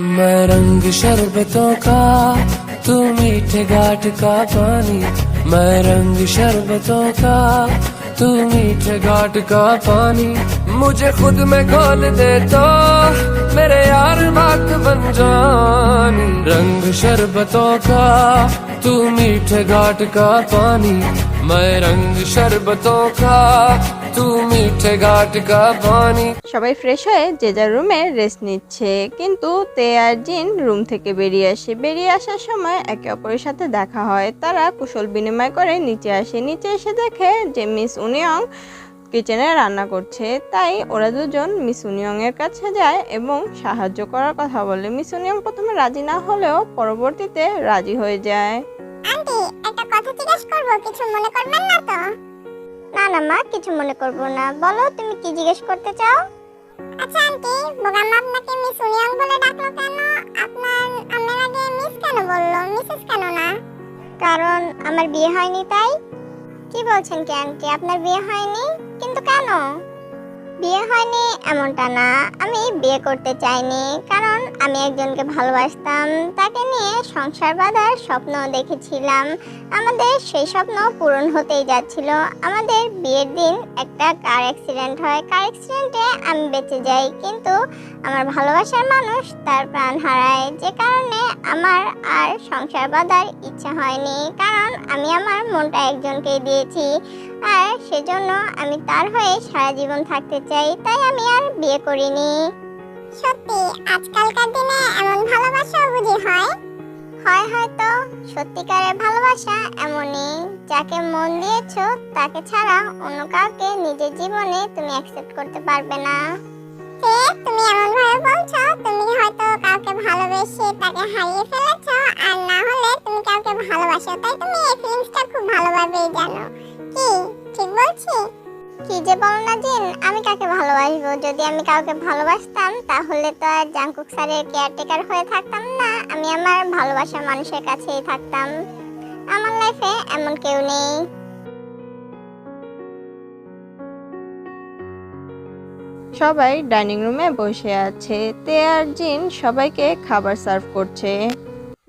मैं रंग शरबतों का, तू मीठे घाट का पानी। मैं रंग शरबतों का, तू मीठे घाट का पानी। मुझे खुद में खोल दे तो मेरे यार बात बन जानी। रंग शरबतों का, तू मीठे घाट का पानी। मैं रंग शरबतों का तू मीठे घाट का पानी সবাই ফ্রেশ হয়ে যে যার রুমে রেস্ট নিচ্ছে কিন্তু তে আর জিন রুম থেকে বেরিয়ে আসে বেরিয়ে আসার সময় একে অপরের সাথে দেখা হয় তারা কুশল বিনিময় করে নিচে আসে নিচে এসে দেখে যে মিস উনিয়ং কিচেনে রান্না করছে তাই ওরা দুজন মিস উনিয়ং এর কাছে যায় এবং সাহায্য করার কথা বলে মিস উনিয়ং প্রথমে রাজি না হলেও পরবর্তীতে রাজি হয়ে যায় আন্টি একটা কথা জিজ্ঞেস করবো কিছু মনে করবেন না তো না না মা কিছু মনে করব না। বলো তুমি কি জিজ্ঞেস করতে চাও? আচ্ছা আন্টি বোগাম আপনাকে মিস উনিয়ং বলে ডাকলো কেন? আপনার আমার আগে মিস কেন বলল? মিসেস কেন না? কারণ আমার বিয়ে হয়নি তাই। কি বলছেন কি আন্টি? আপনার বিয়ে হয়নি? কিন্তু কেন? বিয়ে হয়নি এমনটা না। আমি বিয়ে করতে চাইনি, কারণ আমি একজনকে ভালোবাসতাম। তাকে নিয়ে সংসার বাঁধার স্বপ্ন দেখেছিলাম। আমাদের সেই স্বপ্ন পূরণ হতেই যাচ্ছিল। আমাদের বিয়ের দিন একটা কার অ্যাক্সিডেন্ট হয়। কার অ্যাক্সিডেন্টে আমি বেঁচে যাই, কিন্তু আমার ভালোবাসার মানুষ তার প্রাণ হারায়। যে কারণে আমার আর সংসার বাঁধার ইচ্ছা হয়নি, কারণ আমি আমার মনটা একজনকেই দিয়েছি। আর সেজন্য আমি তার হয়ে সারা জীবন থাকতে চাই তাই আমি আর বিয়ে করিনি। সত্যি আজকালকার দিনে এমন ভালোবাসা বুঝি হয়? হয় হয়তো সত্যিকারের ভালোবাসা এমনই। যাকে মন দিয়েছ তাকে ছাড়া অন্য কাউকে নিজের জীবনে তুমি অ্যাকসেপ্ট করতে পারবে না। তুমি এমন ভাবে বলছো তুমি হয়তো কাউকে ভালোবেসে তাকে হারিয়ে ফেলেছো আর না হলে তুমি কাউকে ভালোবাসো তাই তুমি এই ফিলিংসটা খুব ভালোভাবেই জানো। কি? ঠিক বলছি? কি যে বলো না জিন আমি কাকে ভালোবাসবো? যদি আমি কাউকে ভালোবাসতাম তাহলে তো আর জাংকুক স্যারের কেয়ারটেকার হয়ে থাকতাম না। আমি আমার ভালোবাসার মানুষের কাছেই থাকতাম। আমার লাইফে এমন কেউ নেই। সবাই ডাইনিং রুমে বসে আছে। তে আর জিন সবাইকে খাবার সার্ভ করছে।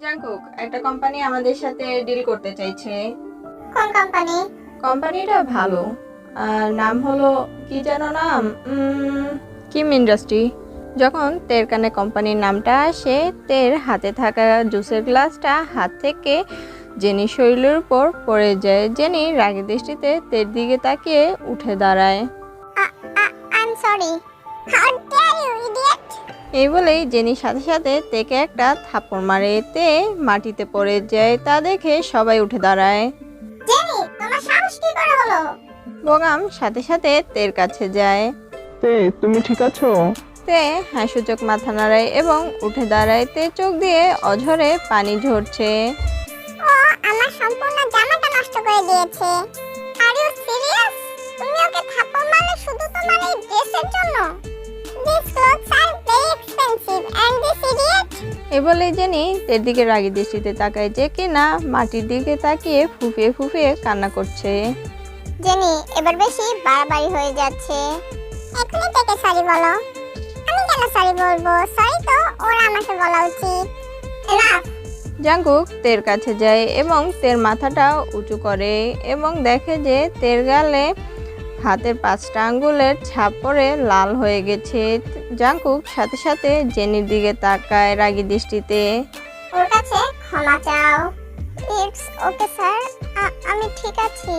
জাঙ্কুক একটা কোম্পানি আমাদের সাথে ডিল করতে চাইছে। কোন কোম্পানি কোম্পানিটা ভালো। আর নাম হলো কি যেন নাম? Kim industry. যখন তের কানে কোম্পানির নামটা আসে তের হাতে থাকা জুসের গ্লাসটা হাত থেকে জেনি শরীরের উপর পড়ে যায়। জেনি রাগী দৃষ্টিতে তের দিকে তাকিয়ে উঠে দাঁড়ায়। I sorry how dare you idiot এই বলেই জেনির সাথে সাথে তেকে একটা থাপড় মারে। তে মাটিতে পড়ে যায়। তা দেখে সবাই উঠে দাঁড়ায়। জেনি তোমার সাহস কি করে হলো? বোগাম সাথে সাথে তের কাছে যায়। তে তুমি ঠিক আছো? তে হাসুচোখ মাথা নাড়ায় এবং উঠে দাঁড়ায়। তে চোখ দিয়ে অঝরে পানি ঝরছে। ও আমার সম্পূর্ণ জামাটা নষ্ট করে দিয়েছে। আর ইউ সিরিয়াস তুমি ওকে থাপ্পড় মারলে শুধু তোমার এই ড্রেসের জন্য? This clothes are very expensive and this idiot এ বলেই জেনি তের দিকে রাগী দৃষ্টিতে তাকায় যে কিনা মাটির দিকে তাকিয়ে ফুফিয়ে ফুফিয়ে কান্না করছে। জেনি এবার বেশি বাড়াবাড়ি হয়ে যাচ্ছে। এখনই থেকে সরি বলো। আমি কেন সরি বলব? সরি তো ওর আমাকে বলা উচিত। জাঙ্কুক তের কাছে যায় এবং তের মাথাটা উঁচু করে এবং দেখে যে তের গালে হাতের পাঁচটা আঙ্গুলের ছাপ পড়ে লাল হয়ে গেছে। জাঙ্কুক সাথে সাথে জেনির দিকে তাকায় রাগী দৃষ্টিতে। ওর কাছে ক্ষমা চাও। It's okay sir. আমি ঠিক আছি।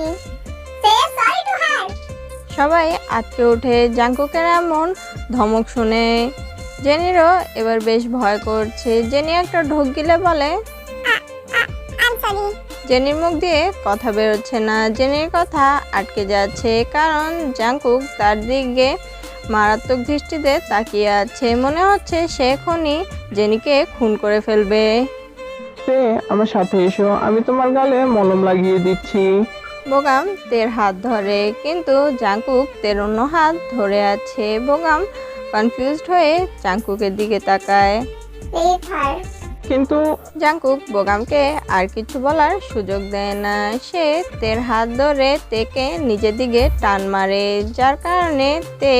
সে সরি টু হার সবাই আটকে ওঠে জাঙ্কুকের এমন ধমক শুনে। জেনিরও এবার বেশ ভয় করছে। জেনি একটা ঢোক গিলে বলে জেনির মুখ দিয়ে কথা বেরোচ্ছে না। জেনির কথা আটকে যাচ্ছে কারণ জাঙ্কুক তার দিকে মারাত্মক দৃষ্টিতে তাকিয়ে আছে। মনে হচ্ছে সে এখনই জেনিকে খুন করে ফেলবে। তে আমার সাথে এসো আমি তোমার গালে মলম লাগিয়ে দিচ্ছি। বোগাম তের হাত ধরে কিন্তু জাঙ্কুক তের অন্য হাত ধরে আছে। বোগাম কনফিউজড হয়ে জাঙ্কুকের দিকে তাকায়। কিন্তু জাংকুক বোগামকে আর কিছু বলার সুযোগ দেয় না। সে তের হাত ধরে তেকে নিজের দিকে টান মারে। যার কারণে তে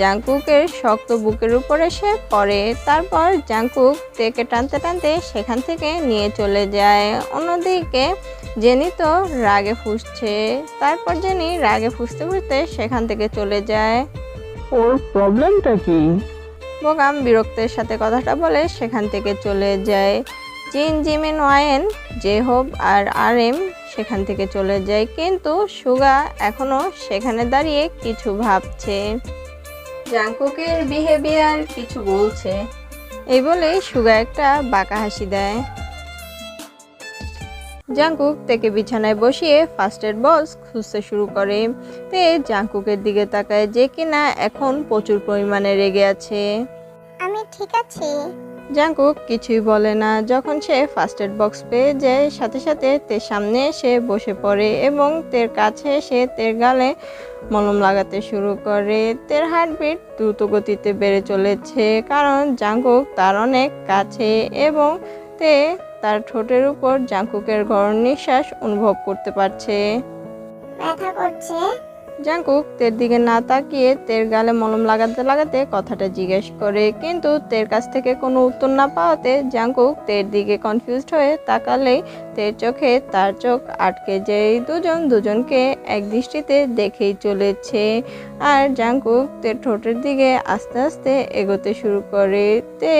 জাংকুকের শক্ত বুকের উপরে সে পড়ে। তারপর জাংকুক তেকে টানতে টানতে সেখান থেকে নিয়ে চলে যায়। অন্যদিকে জেনি তো রাগে ফুসছে। তারপর জেনি রাগে ফুসতে ফুসতে সেখান থেকে চলে যায়। ওর প্রবলেমটা কি? বোগাম বিরক্তের সাথে কথাটা বলে সেখান থেকে চলে যায়। জিন জিমিন ওয়ায়েন, জেহব আর আর এম সেখান থেকে চলে যায়। কিন্তু সুগা এখনও সেখানে দাঁড়িয়ে কিছু ভাবছে। জাংকুকের বিহেভিয়ার কিছু বলছে। এই বলেই সুগা একটা বাঁকা হাসি দেয়। জাংকুক থেকে বিছানায় বসিয়ে ফার্স্ট এড বক্স খুঁজতে শুরু করে। তে জাংকুকের দিকে তাকায় যে কিনা এখন প্রচুর পরিমাণে রেগে আছে। আমি ঠিক আছি। জাংকুক কিছুই বলে না। যখন সে ফার্স্ট এড বক্স পেয়ে যায় সাথে সাথে তের সামনে এসে বসে পড়ে এবং তের কাছে এসে তের গালে মলম লাগাতে শুরু করে। তের হার্টবিট দ্রুত গতিতে বেড়ে চলেছে কারণ জাংকুক তার অনেক কাছে এবং তে তার ঠোঁটের উপর জাঙ্কুকের গরম নিঃশ্বাস অনুভব করতে পারছে। ব্যথা করছে? জাংকুক তের দিকে না তাকিয়ে তের গালে মলম লাগাতে লাগাতে কথাটা জিজ্ঞেস করে কিন্তু তের কাছ থেকে কোনো উত্তর না পাওয়াতে জাংকুক তের দিকে কনফিউজড হয়ে তাকালেই তের চোখে তার চোখ আটকে যায় দুজন দুজনকে এক দৃষ্টিতে দেখেই চলেছে। আর জাঙ্কুক তের ঠোঁটের দিকে আস্তে আস্তে এগোতে শুরু করে। তে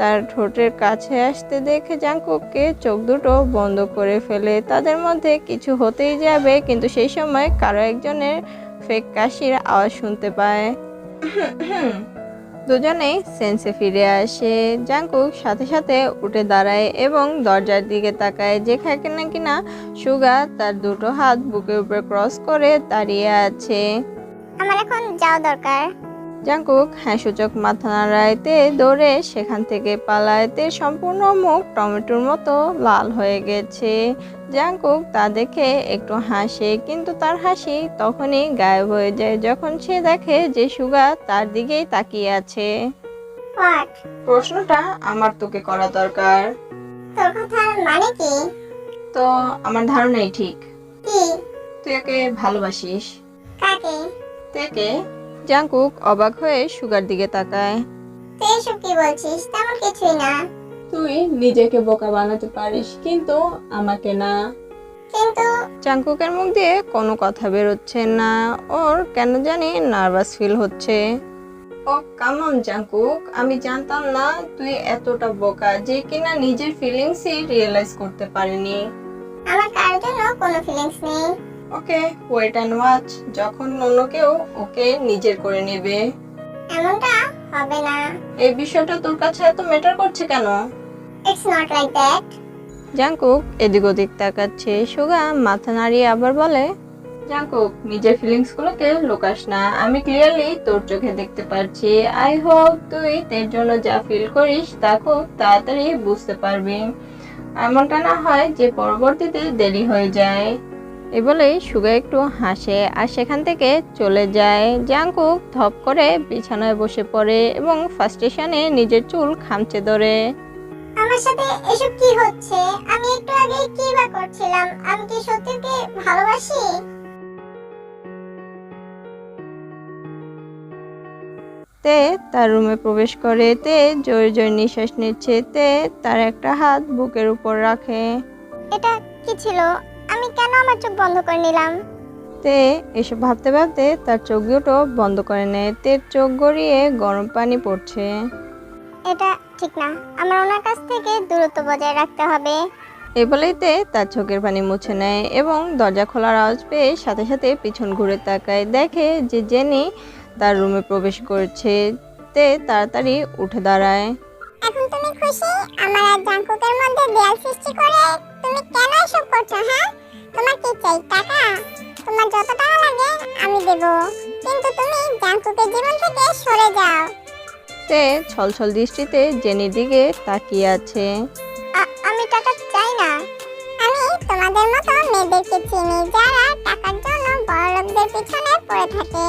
তার ঠোঁটের কাছে আসতে দেখে জাংকুককে চোখ দুটো বন্ধ করে ফেলে। তাদের মধ্যে কিছু হতেই যাবে, কিন্তু সেই সময় কারও একজনের ফেক কাশির আওয়াজ শুনতে পায়। দুজনেই সেন্সে ফিরে আসে। জাঙ্কুক সাথে সাথে উঠে দাঁড়ায় এবং দরজার দিকে তাকায়, যেখানে কিনা সুগা তার দুটো হাত বুকের উপরে ক্রস করে দাঁড়িয়ে আছে। আমার এখন যাওয়া দরকার। জাংকুক হ্যাঁসূচক মাথা নাড়াইতে দৌড়ে সেখান থেকে পালাইতে সম্পূর্ণ মুখ টমেটোর মতো লাল হয়ে গেছে। জাংকুক তা দেখে একটু হাসে কিন্তু তার হাসি তখনই গায়েব হয়ে যায় যখন সে দেখে যে সুগা তার দিকেই তাকিয়ে আছে। প্রশ্নটা আমার তোকে করা দরকার। তোর কথার মানে কি? তো আমার ধারণাই ঠিক। কি? তুই ওকে ভালোবাসিস। কাকে? থেকে জাংকুক অবাক হয়ে সুগার দিকে তাকায়। তুই এসব কি বলছিস? তেমন কিছুই না। তুই নিজেকে বোকা বানাতে পারিস কিন্তু আমাকে না। কিন্তু চাঙ্কুকের মুখ দিয়ে কোনো কথা বেরোচ্ছে না। ওর কেন জানি নার্ভাস ফিল হচ্ছে। ও কামন জাঙ্কুক আমি জানতাম না তুই এতটা বোকা যে কিনা নিজের ফিলিংসই রিয়েলাইজ করতে পারিনি। আমার কার জন্য কোনো ফিলিংস নেই। ওকে ওয়েট অ্যান্ড ওয়াচ যখন অন্য কেউ ওকে নিজের করে নেবে। এমনটা হবে না। এই বিষয়টা তোর কাছে এত ম্যাটার করছে কেন? It's not like that Jungkook এদিক ওদিক তাকাচ্ছে। সুগা মাথা নাড়িয়ে আবার বলে জাঙ্কুক নিজের ফিলিংস গুলোকে লুকাস না। আমি ক্লিয়ারলি তোর চোখে দেখতে পারছি। আই হোপ তুই তোর জন্য যা ফিল করিস তা খুব তাড়াতাড়ি বুঝতে পারবি। এমনটা না হয় যে পরবর্তীতে দেরি হয়ে যায়। এ বলেই সুগা একটু হাসে আর সেখান থেকে চলে যায়। জাঙ্কুক ধপ করে বিছানায় বসে পড়ে এবং ফার্স্টেশনে নিজের চুল খামচে ধরে। আমার সাথে এসব কি হচ্ছে? আমি একটু আগে কি বা করছিলাম? আমি কি সত্যি ওকে ভালোবাসি? তে তার রুমে প্রবেশ করে তে জোরে জোরে নিঃশ্বাস নিচ্ছে তে তার একটা হাত বুকের উপর রাখে। এটা কি ছিল? আমার চোখ বন্ধ করে নিলাম। তে এসব ভাবতে ভাবতে তার চোখ দুটো বন্ধ করে নেয় তে চোখ গড়িয়ে গরম পানি পড়ছে। এটা ঠিক না। আমার ওনার কাছ থেকে দূরত্ব বজায় রাখতে হবে। এ বলেই তে তার চোখের পানি মুছে নেয় এবং দরজা খোলার আওয়াজ পেয়ে সাথে সাথে পিছন ঘুরে তাকায়। দেখে যে জেনি তার রুমে প্রবেশ করছে। তে তাড়াতাড়ি উঠে দাঁড়ায়। এখন তুমি খুশি? আমার আর জাঙ্কুকের মধ্যে দেয়াল সৃষ্টি করে তুমি কেন এসব করছ হ্যাঁ? তোমার কি চাই টাকা? তোমার যত টাকা লাগে আমি দেব। কিন্তু তুমি জাঙ্কুকের জীবন থেকে সরে যাও। তে ছলছল দৃষ্টিতে জেনির দিকে তাকিয়ে আছে। আমি টাকা চাই না। আমি তোমাদের মতো মেয়েদেরকে চিনি যারা টাকার জন্য বড়লোকদের পিছনে পড়ে থাকে।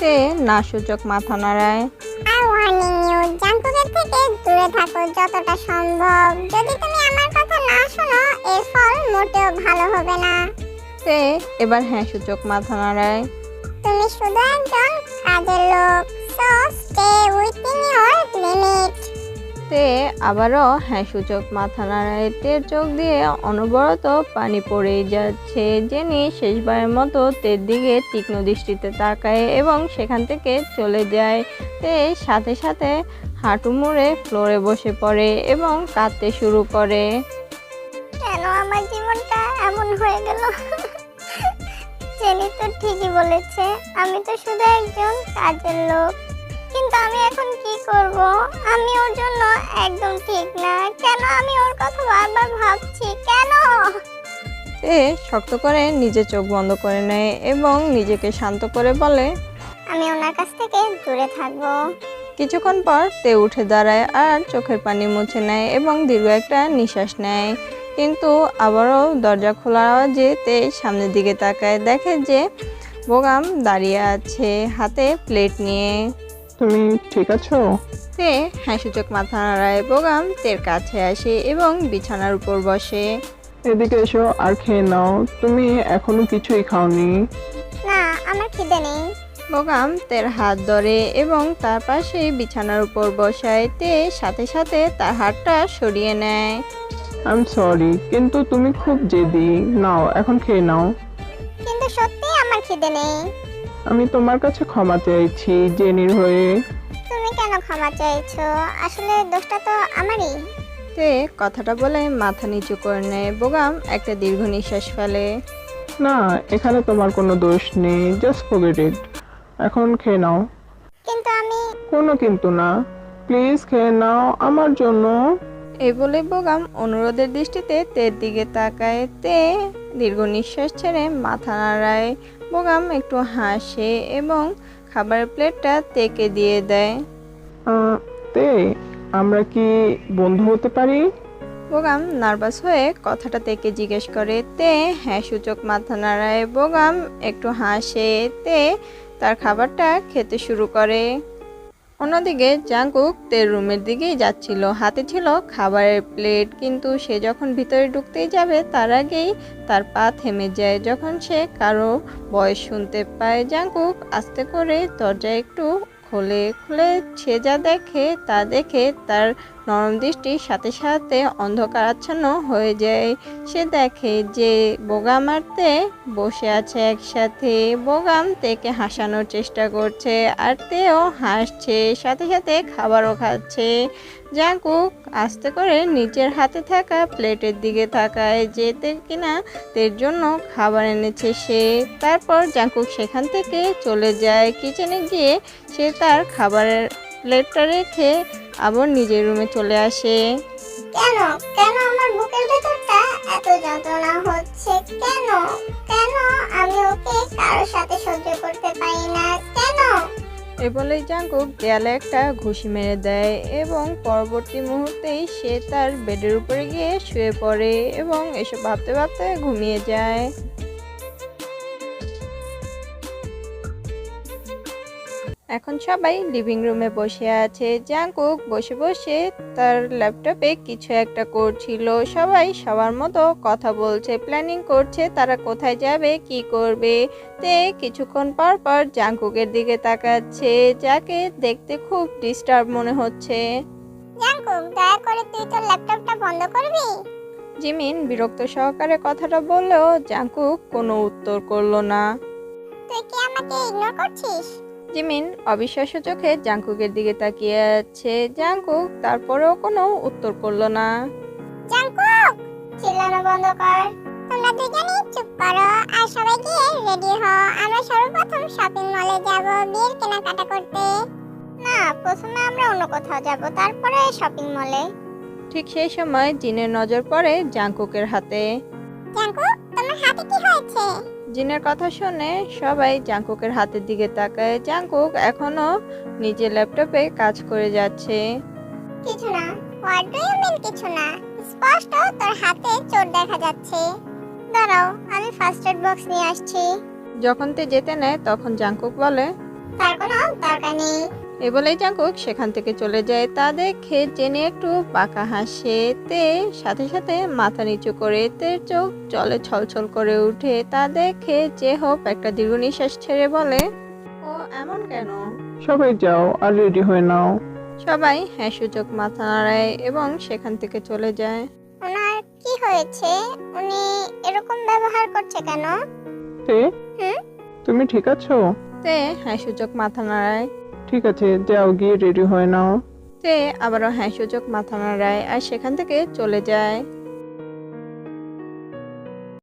তে না সূচক মাথা নাড়ায়। আর ওয়ার্নিং ইউ জাঙ্কুকের থেকে দূরে থাকো যতটা সম্ভব। যদি তুমি না শোনো এর ফল মোটেও ভালো হবে না। তে এবার হ্যাঁ সূচক মাথা নাড়ায়। তুমি শুধু একজন কাজের লোক so stay within your limit. তে আবারও হ্যাঁ সূচক মাথা নাড়ায়। তের চোখ দিয়ে অনবরত পানি পড়েই যাচ্ছে। জেনি শেষবারের মতো তের দিকে তীক্ষ্ণ দৃষ্টিতে তাকায় এবং সেখান থেকে চলে যায়। তে সাথে সাথে হাঁটু মুড়ে ফ্লোরে বসে পড়ে এবং কাঁদতে শুরু করে। কেন আমার জীবনটা এমন হয়ে গেল? জেনি তো ঠিকই বলেছে আমি তো শুধু একজন কাজের লোক। কিন্তু আমি এখন কি করব? আমি ওর জন্য একদম ঠিক না। কেন আমি ওর কথা বারবার ভাবছি? কেন? তে শক্ত করে নিজে চোখ বন্ধ করে নেয় এবং নিজেকে শান্ত করে বলে আমি ওনার কাছ থেকে দূরে থাকব। কিছুক্ষণ পর তে উঠে দাঁড়ায় আর চোখের পানি মুছে নেয় এবং দীর্ঘ একটা নিঃশ্বাস নেয়। কিন্তু আবারও দরজা খোলার আওয়াজে তে সামনের দিকে তাকায় দেখে যে বোগাম দাঁড়িয়ে আছে হাতে প্লেট নিয়ে। তুমি ঠিক আছো? তে হ্যাঁ সূচক মাথা নাড়ায় বোগাম তের কাছে আসে এবং বিছানার উপর বসে। এদিকে এসো আর খেয়ে নাও। তুমি এখনও কিছুই খাওনি। না আমার খিদে নেই। বোগাম তের হাত ধরে এবং তার পাশে বিছানার উপর বসায় তে সাথে সাথে তার হাতটা সরিয়ে নেয়। আই এম সরি কিন্তু তুমি খুব জেদি। নাও এখন খেয়ে নাও। কিন্তু সত্যি আমার খিদে নেই। আমি তোমার কাছে ক্ষমা চাইছি জেনির হয়ে। তুমি কেন ক্ষমা চাইছো? আসলে দোষটা তো আমারই। তে কথাটা বলে মাথা নিচু করে নেয় বোগাম একটা দীর্ঘ নিঃশ্বাস ফেলে। না এখানে তোমার কোনো দোষ নেই জাস্ট ফরগেট ইট এখন খেয়ে নাও। কিন্তু আমি কোনো কিন্তু না। প্লিজ খেয়ে নাও আমার জন্য। এই বলে বোগাম অনুরোধের দৃষ্টিতে তের দিকে তাকায় তে দীর্ঘ নিঃশ্বাস ছেড়ে মাথা নাড়ায়। বোগাম একটু হাসে এবং খাবারের প্লেটটা তেকে দিয়ে দেয়। তে আমরা কি বন্ধু হতে পারি? বোগাম নার্ভাস হয়ে কথাটা তেকে জিজ্ঞেস করে। তে হ্যাঁ সূচক মাথা নাড়ায়। বোগাম একটু হাসে। তে তার খাবারটা খেতে শুরু করে। অন্যদিকে জাঙ্কুক তের রুমের দিকেই যাচ্ছিল। হাতে ছিল খাবারের প্লেট, কিন্তু সে যখন ভিতরে ঢুকতেই যাবে, তার আগেই তার পা থেমে যায়। যখন সে কারও বয়স শুনতে পায়, জাঙ্কুক আস্তে করে দরজা একটু খোলে খুলে সে যা দেখে তা দেখে তার নরম দৃষ্টি সাথে সাথে অন্ধকার আচ্ছন্ন হয়ে যায়। সে দেখে যে বোগাম মারতে বসে আছে একসাথে। বোগাম তেকে হাসানোর চেষ্টা করছে আর তেও হাসছে, সাথে সাথে খাবারও খাচ্ছে। জাঙ্কুক আস্তে করে নিচের হাতে থাকা প্লেটের দিকে তাকায় যেতে কিনা তের জন্য খাবার এনেছে সে। তারপর জাঙ্কুক সেখান থেকে চলে যায়। কিচেনে গিয়ে সে তার খাবারের প্লেটটা রেখে আবার নিজের রুমে চলে আসে। কেন? কেন আমার বুকের ভেতরটা এত যন্ত্রণা হচ্ছে? কেন? কেন আমি ওকে কারোর সাথে সহ্য করতে পারি না? কেন? এ বলেই জাঙ্কুক দেয়ালে একটা ঘুষি মেরে দেয় এবং পরবর্তী মুহূর্তেই সে তার বেডের উপরে গিয়ে শুয়ে পড়ে এবং এসব ভাবতে ভাবতে ঘুমিয়ে যায়। এখন সবাই লিভিং রুমে বসে আছে। জাঙ্কুক বসে বসে তার ল্যাপটপে কিছু একটা করছিল। সবাই সবার মতো কথা বলছে প্ল্যানিং করছে তারা কোথায় যাবে কি করবে। তে কিছুক্ষণ পর পর জাঙ্কুকের দিকে তাকাচ্ছে যাকে দেখতে খুব ডিস্টার্ব মনে হচ্ছে। দয়া করে তুই তোর ল্যাপটপটা বন্ধ করবি? জিমিন বিরক্ত সহকারে কথাটা বললেও জাঙ্কুক কোনো উত্তর করল না। তুই কি আমাকে ইগনোর করছিস? জিমিন অবিশ্বাস্য চোখে জাঙ্কুকের দিকে তাকিয়ে আছে। জাঙ্কুক তারপরেও কোনো উত্তর করল না। জাঙ্কুক চিল্লানো বন্ধ কর। তোমরা দুজনেই চুপ করো আর সবাই গিয়ে রেডি হও। আমরা সর্বপ্রথম শপিং মলে যাব বিয়ের কেনাকাটা করতে। না প্রথমে আমরা অন্য কোথাও যাব তারপরে শপিং মলে। ঠিক সেই সময় জিনের নজর পড়ে জাঙ্কুকের হাতে। জাঙ্কুক তোমার হাতে কি হয়েছে? জিনের কথা শুনে সবাই জাঙ্কুকের হাতের দিকে তাকায়। জাঙ্কুক এখনও নিজের ল্যাপটপে কাজ করে যাচ্ছে। কিছু না হোয়াট ডু ইউ মিন কিছু না। স্পষ্ট তোর হাতে চোট দেখা যাচ্ছে। দাঁড়াও আমি ফার্স্ট এড বক্স নিয়ে আসছি। যখন তে যেতে নেয় তখন জাঙ্কুক বলে তার কোনো দরকার নেই। এ বলেই জাঙ্কুক সেখান থেকে চলে যায় তা দেখে জেনে একটু পাকা হাসে তে সাথে সাথে মাথা নিচু করে তে চোখ জলে ছলছল করে উঠে তা দেখে যে হোপ একটা দীর্ঘ নিঃশ্বাস ছেড়ে বলে ও এমন কেন? সবাই যাও আর রেডি হয়ে নাও। সবাই হ্যাঁ সূচক মাথা নাড়ায় এবং সেখান থেকে চলে যায়। ওনার কি হয়েছে? উনি এরকম ব্যবহার করছে কেন? তে? তুমি ঠিক আছো? তে হ্যাঁ সূচক মাথা নাড়ায়। ঠিক আছে, যাও গিয়ে রেডি হয়ে নাও। সে আবারও হ্যাঁ সূচক মাথা নাড়ায় আর সেখান থেকে চলে যায়।